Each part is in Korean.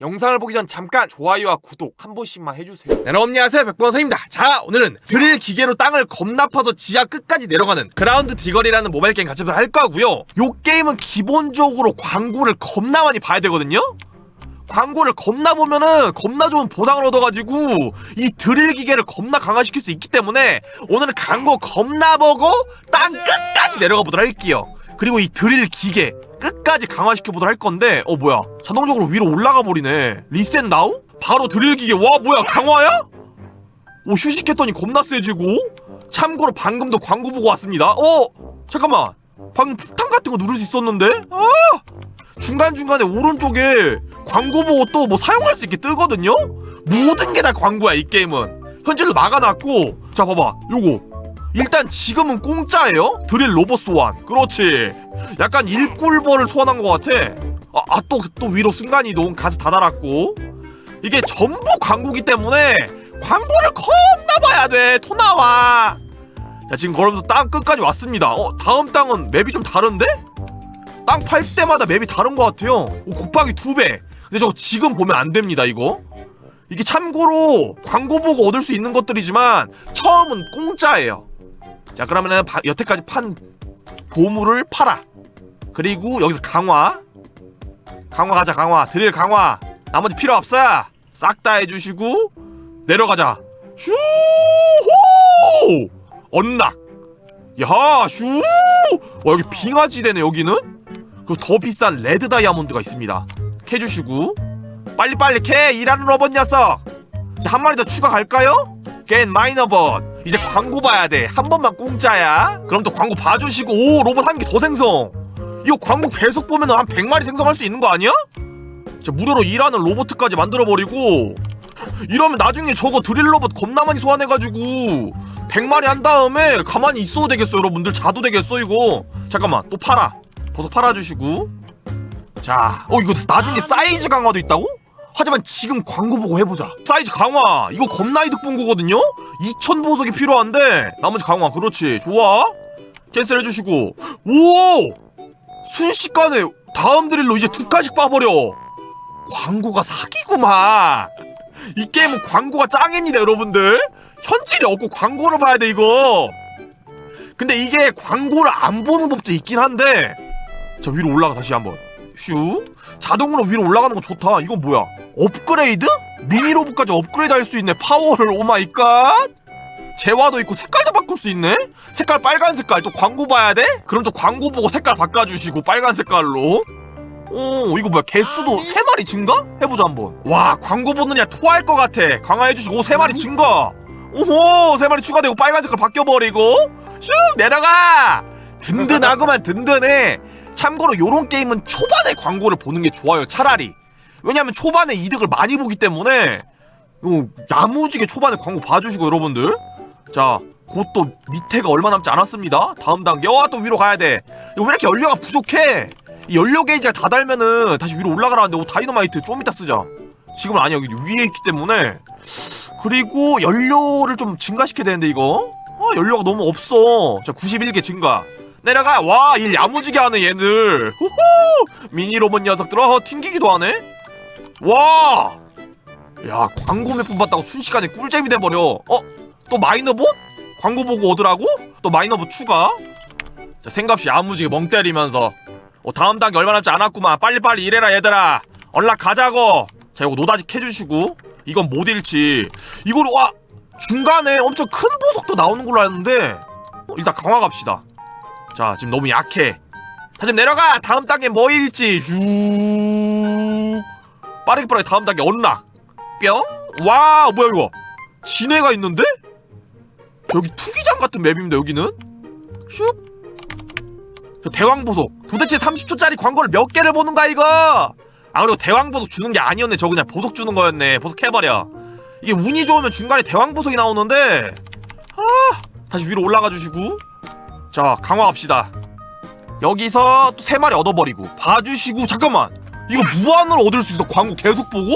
영상을 보기 전 잠깐 좋아요와 구독 한 번씩만 해주세요. 네, 여러분 안녕하세요. 백범선입니다. 자 오늘은 드릴 기계로 땅을 겁나 파서 지하 끝까지 내려가는 그라운드 디걸이라는 모바일 게임 같이 할 거고요. 요 게임은 기본적으로 광고를 겁나 많이 봐야 되거든요? 광고를 겁나 보면은 겁나 좋은 보상을 얻어가지고 이 드릴 기계를 겁나 강화시킬 수 있기 때문에 오늘은 광고 겁나 보고 땅 끝까지 내려가 보도록 할게요 그리고 이 드릴 기계 끝까지 강화시켜 보도록 할 건데 어 뭐야. 자동적으로 위로 올라가 버리네. 리셋 나우? 바로 드릴 기계. 와 뭐야. 강화야? 오 휴식했더니 겁나 세지고? 참고로 방금도 광고 보고 왔습니다. 어 잠깐만. 방금 폭탄 같은 거 누를 수 있었는데? 아! 중간중간에 오른쪽에 광고 보고 또 뭐 사용할 수 있게 뜨거든요? 모든 게 다 광고야 이 게임은. 현질로 막아놨고. 자 봐봐. 요거 일단 지금은 공짜예요 드릴 로봇 소환 그렇지 약간 일꿀벌을 소환한 것 같아 아또 또 위로 순간이동 가스 다 달았고 이게 전부 광고기 때문에 광고를 겁나 봐야 돼. 토 나와. 자, 지금 걸으면서 땅 끝까지 왔습니다. 어, 다음 땅은 맵이 좀 다른데? 땅 팔 때마다 맵이 다른 것 같아요. 오, 곱하기 두 배. 근데 저거 지금 보면 안 됩니다, 이거. 이게 참고로 광고 보고 얻을 수 있는 것들이지만 처음은 공짜예요. 자, 그러면은 바- 여태까지 판 보물을 팔아. 그리고 여기서 강화. 강화 가자, 강화. 드릴 강화. 나머지 필요 없어. 싹 다 해주시고 내려가자. 슈호! 언락. 야, 슈! 와 여기 빙하지대네 여기는. 그리고 더 비싼 레드 다이아몬드가 있습니다. 캐주시고 빨리 빨리 캐 일하는 로봇 녀석. 자, 한 마리 더 추가 갈까요? 겐 마이너봇 이제 광고 봐야 돼 한 번만 공짜야. 그럼 또 광고 봐주시고 오 로봇 한 개 더 생성. 이거 광고 계속 보면 한 100마리 생성할 수 있는 거 아니야? 진짜 무료로 일하는 로봇까지 만들어버리고 이러면 나중에 저거 드릴 로봇 겁나 많이 소환해가지고 100마리 한 다음에 가만히 있어도 되겠어 여러분들. 자도 되겠어 이거. 잠깐만 또 팔아. 버섯 팔아주시고. 자, 어 이거 나중에 사이즈 강화도 있다고? 하지만 지금 광고 보고 해보자. 사이즈 강화. 이거 겁나 이득 본 거거든요? 2000 보석이 필요한데. 나머지 강화. 그렇지. 좋아. 캔슬 해주시고. 오 순식간에 다음 드릴로 이제 두 칸씩 빠버려. 광고가 사기구만. 이 게임은 광고가 짱입니다 여러분들. 현질이 없고 광고를 봐야 돼 이거. 근데 이게 광고를 안 보는 법도 있긴 한데. 자 위로 올라가 다시 한번. 슈. 자동으로 위로 올라가는 거 좋다. 이건 뭐야 업그레이드? 미니 로봇까지 업그레이드 할 수 있네. 파워를 오마이갓. 재화도 있고 색깔도 바꿀 수 있네. 색깔 빨간 색깔. 또 광고 봐야 돼? 그럼 또 광고 보고 색깔 바꿔주시고 빨간 색깔로. 오 이거 뭐야? 개수도 세 마리 증가? 해보자 한번. 와 광고 보느냐 토할 것 같아. 강화해주시고 세 마리 증가. 오호 세 마리 추가되고 빨간 색깔 바뀌어버리고. 슉 내려가! 든든하구만 든든해. 참고로 요런 게임은 초반에 광고를 보는 게 좋아요 차라리 왜냐면 초반에 이득을 많이 보기 때문에 요 야무지게 초반에 광고 봐주시고 여러분들. 자 곧 또 밑에가 얼마 남지 않았습니다. 다음 단계. 와또 위로 가야 돼왜 이렇게 연료가 부족해? 이 연료 게이지가 다 달면은 다시 위로 올라가라는데 오 다이너마이트 좀 이따 쓰자. 지금은 아니야. 여기 위에 있기 때문에. 그리고 연료를 좀 증가시켜야 되는데 이거. 아 연료가 너무 없어. 자 91개 증가. 내려가. 와일 야무지게 하네 얘들. 후후! 미니 로봇 녀석들. 어 튕기기도 하네 와 야 광고 몇 번 봤다고 순식간에 꿀잼이 돼버려. 어? 또 마이너봇? 광고 보고 오더라고? 또 마이너봇 추가? 자 생각없이 야무지게 멍 때리면서. 어, 다음 단계 얼마 남지 않았구만. 빨리빨리 일해라 얘들아. 연락 가자고. 자 이거 노다지 해주시고. 이건 못 잃지. 이걸 와! 중간에 엄청 큰 보석도 나오는 걸로 알았는데. 어, 일단 강화 갑시다. 자 지금 너무 약해. 다좀 내려가! 다음 단계 뭐 잃지? 슈 빠르게 빠르게 다음 단계 언락. 뿅 와 뭐야 이거? 진해가 있는데? 여기 투기장 같은 맵입니다 여기는. 슉. 저 대왕보석. 도대체 30초짜리 광고를 몇 개를 보는 거야 이거? 아 그리고 대왕보석 주는 게 아니었네. 저 그냥 보석 주는 거였네. 보석 해버려. 이게 운이 좋으면 중간에 대왕보석이 나오는데. 아 다시 위로 올라가 주시고. 자 강화 갑시다. 여기서 또 세 마리 얻어버리고. 봐주시고. 잠깐만 이거 무한으로 얻을 수 있어. 광고 계속 보고?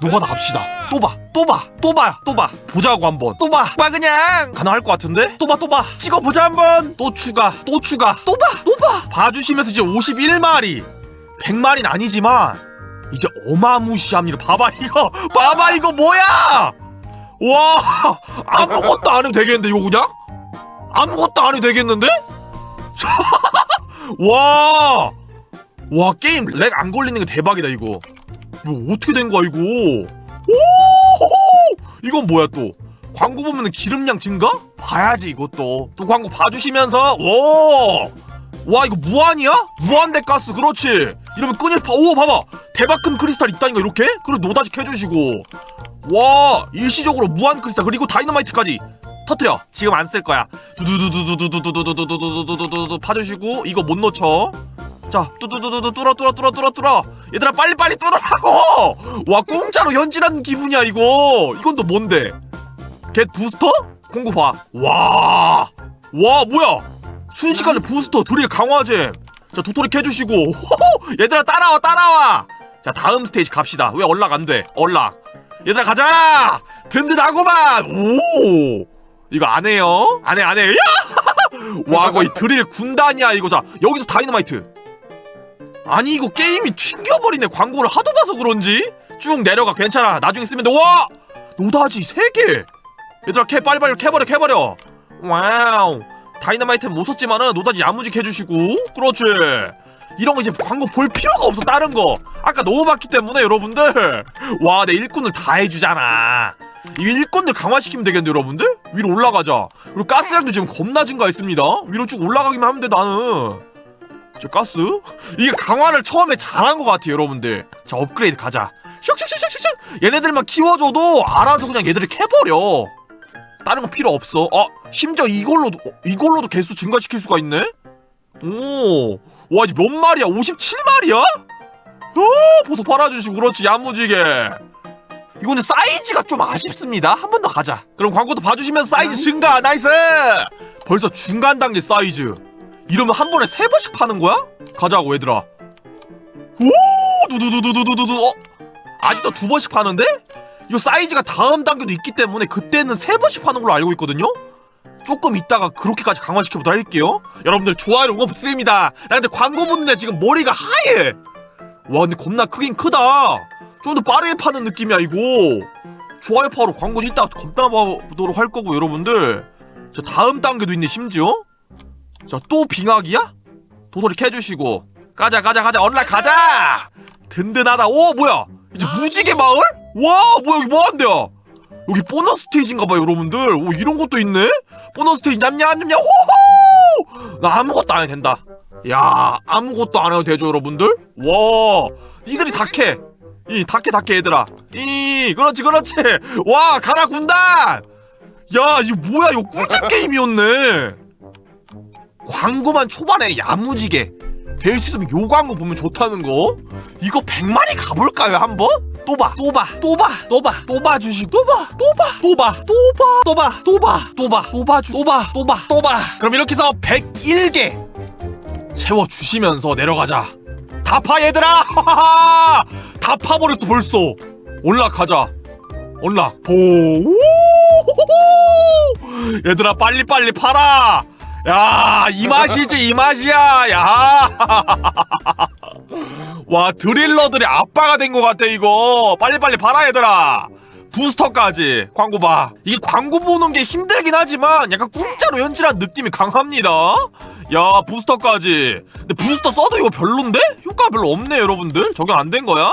노가다 갑시다. 또 봐 또 봐 또 봐 또 봐. 보자고 한번. 또 봐. 봐 그냥. 가능할 것 같은데? 또 봐 또 봐. 찍어보자 한번. 또 추가 또 추가. 또 봐 또 봐. 봐주시면서 이제 51마리. 100마리는 아니지만 이제 어마무시합니다. 봐봐 이거. 봐봐 이거 뭐야? 와 아무것도 안 해도 되겠는데 이거 그냥? 아무것도 안 해도 되겠는데? 와, 와 게임 렉 안 걸리는 게 대박이다 이거. 이거 어떻게 된 거야 이거? 오, 이건 뭐야 또? 광고 보면은 기름량 증가? 봐야지 이것도. 또 광고 봐주시면서 오, 와 이거 무한이야? 무한대 가스 그렇지. 이러면 끈일 파. 오 봐봐 대박 큰 크리스탈 있다니까 이렇게? 그리고 노다지 해주시고. 와 일시적으로 무한 크리스탈 그리고 다이너마이트까지 터트려 지금 안 쓸 거야 두두두두두두두두두두두두두두두두 파주시고 이거 못 놓쳐 자 뚜두두두두 뚫어 뚫어 뚫어 뚫어 뚫어. 얘들아 빨리빨리 뚫으라고! 와 공짜로 현질하는 기분이야 이거. 이건 또 뭔데? 겟 부스터? 공구 봐와와 뭐야? 순식간에 부스터 드릴 강화잼. 자 도토리 해주시고. 호호! 얘들아 따라와 따라와! 자 다음 스테이지 갑시다. 왜 연락 안돼? 연락. 얘들아 가자! 든든하고만! 오! 이거 안 해요? 안해 안해 야! 와 거의 드릴 군단이야 이거. 자 여기서 다이너마이트 아니 이거 게임이 튕겨버리네. 광고를 하도 봐서 그런지. 쭉 내려가 괜찮아. 나중에 쓰면 돼와! 노다지 3개. 얘들아 캐 빨리빨리 캐버려 캐버려. 와우. 다이너마이트는 못 썼지만은 노다지 야무지게 해주시고. 그렇지. 이런 거 이제 광고 볼 필요가 없어 다른 거. 아까 너무 봤기 때문에 여러분들. 와 내 일꾼을 다 해주잖아. 이 일꾼들 강화시키면 되겠는데 여러분들? 위로 올라가자. 그리고 가스량도 지금 겁나 증가했습니다. 위로 쭉 올라가기만 하면 돼 나는 저 가스? 이게 강화를 처음에 잘한 것 같아요 여러분들. 자 업그레이드 가자. 슉슉슉슉슉 얘네들만 키워줘도 알아서 그냥 얘들을 캐버려. 다른 거 필요 없어. 아 심지어 이걸로도 어, 이걸로도 개수 증가시킬 수가 있네? 오와 이제 몇 마리야? 57마리야? 오 보석 팔아주시고 그렇지 야무지게. 이거는 사이즈가 좀 아쉽습니다. 한 번 더 가자. 그럼 광고도 봐주시면서 사이즈 증가 나이스! 벌써 중간 단계 사이즈 이러면 한 번에 세 번씩 파는 거야? 가자고 얘들아. 오 두두두두두두두 어? 아직도 두 번씩 파는데? 이거 사이즈가 다음 단계도 있기 때문에 그때는 세 번씩 파는 걸로 알고 있거든요? 조금 있다가 그렇게까지 강화시켜보도록 할게요. 여러분들 좋아요 응원 부탁드립니다. 나 근데 광고 보는데 지금 머리가 하얘. 와 근데 겁나 크긴 크다. 좀 더 빠르게 파는 느낌이야 이거. 좋아요 파로 광고 이따 겁나 봐보도록 할 거고 여러분들. 자 다음 단계도 있네 심지어 자 또 빙하기야? 도토리 캐주시고. 가자 가자 가자. 얼라 가자! 든든하다. 오 뭐야? 이제 무지개 마을? 와 뭐야 여기 뭐한대요? 여기 보너스 스테이지인가봐요 여러분들. 오 이런 것도 있네? 보너스 스테이지 냠냠냠냠 호호! 나 아무것도 안 해도 된다. 야 아무것도 안 해도 되죠 여러분들? 와 니들이 다 캐 이 다 캐 다 캐 얘들아. 이 그렇지 그렇지. 와 가라 군단! 야 이거 뭐야? 이거 꿀잼 게임이었네 광고만 초반에 야무지게 될 수 있으면 요 광고 보면 좋다는 거 이거 100마리 가볼까요 한번? 또 봐 또 봐 또 봐 또 봐 또 봐 주식 또 봐 또 봐 또 봐 또 봐 또 봐 또 봐 또 봐 또봐 주 또봐 또 봐 또 봐 그럼 이렇게 해서 101개 채워 주시면서 내려가자 다 파 얘들아 다 파버렸어 벌써 올라가자 올락 보 얘들아 빨리 빨리 팔아 야 이 맛이지 이 맛이야. 야. 와 드릴러들의 아빠가 된 것 같아 이거. 빨리빨리 팔아 얘들아. 부스터까지 광고 봐. 이게 광고 보는 게 힘들긴 하지만 약간 공짜로 연출한 느낌이 강합니다. 야 부스터까지. 근데 부스터 써도 이거 별론데? 효과 별로 없네 여러분들. 적용 안 된 거야?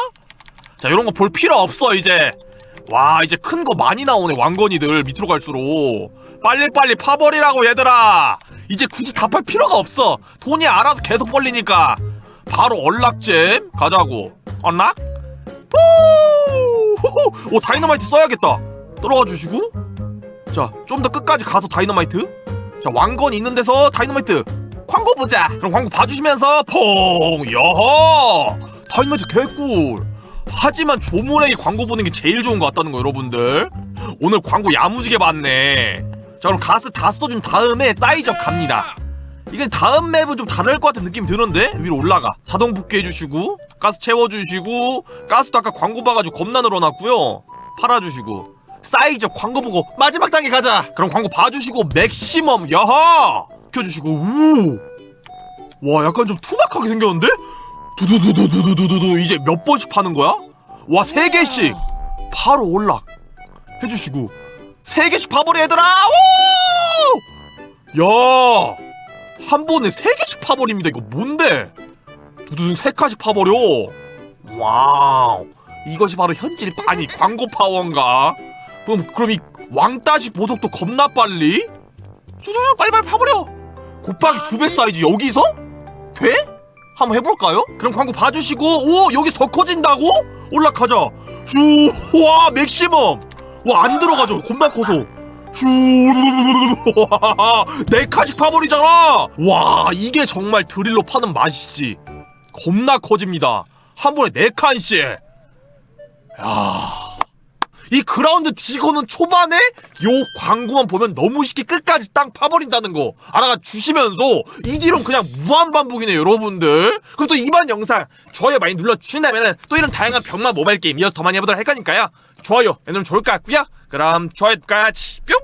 자 이런 거 볼 필요 없어 이제. 와 이제 큰 거 많이 나오네 왕건이들 밑으로 갈수록. 빨리빨리 파버리라고 얘들아 이제 굳이 다팔 필요가 없어. 돈이 알아서 계속 벌리니까. 바로 얼락잼. 가자고. 얼락? 오 다이너마이트 써야겠다. 들어와 주시고. 자 좀 더 끝까지 가서 다이너마이트. 자 왕건이 있는 데서 다이너마이트. 광고 보자. 그럼 광고 봐주시면서 퐁! 여허! 다이너마이트 개꿀. 하지만 조모랭이 광고 보는 게 제일 좋은 것 같다는 거 여러분들. 오늘 광고 야무지게 봤네 자 그럼 가스 다 써준 다음에 사이즈업 갑니다. 이게 다음 맵은 좀 다를 것 같은 느낌이 드는데? 위로 올라가. 자동 복귀 해주시고 가스 채워주시고 가스도 아까 광고 봐가지고 겁나 늘어났고요. 팔아주시고. 사이즈 광고 보고 마지막 단계 가자! 그럼 광고 봐주시고 맥시멈! 야하! 켜주시고 우와 약간 좀 투박하게 생겼는데? 두두두두두두두두 이제 몇 번씩 파는 거야? 와 세 개씩! 바로 올락! 해주시고 세 개씩 파버려 얘들아! 오! 야 한 번에 세 개씩 파버립니다. 이거 뭔데? 두두두 세 칸씩 파버려. 와우. 이것이 바로 현질 아니 광고 파워인가? 그럼 그럼 이 왕따시 보석도 겁나 빨리? 쭈쭈 빨리빨리 파버려. 곱하기 두 배 사이즈 여기서? 돼? 한번 해볼까요? 그럼 광고 봐주시고 오 여기서 더 커진다고? 올라가자. 슈와 맥시멈 와안 들어가죠. 겁나 커서 슈네 칸씩 파버리잖아. 와 이게 정말 드릴로 파는 맛이지. 겁나 커집니다. 한 번에 네 칸씩. 야. 이 그라운드 디거는 초반에 요 광고만 보면 너무 쉽게 끝까지 땅 파버린다는 거 알아가 주시면서 이 뒤로는 그냥 무한 반복이네요 여러분들. 그리고 또 이번 영상 좋아요 많이 눌러주신다면 또 이런 다양한 병마 모바일 게임 이어서 더 많이 해보도록 할 거니까요 좋아요. 해놓으면 좋을 것 같고요. 그럼 좋아요까지. 뿅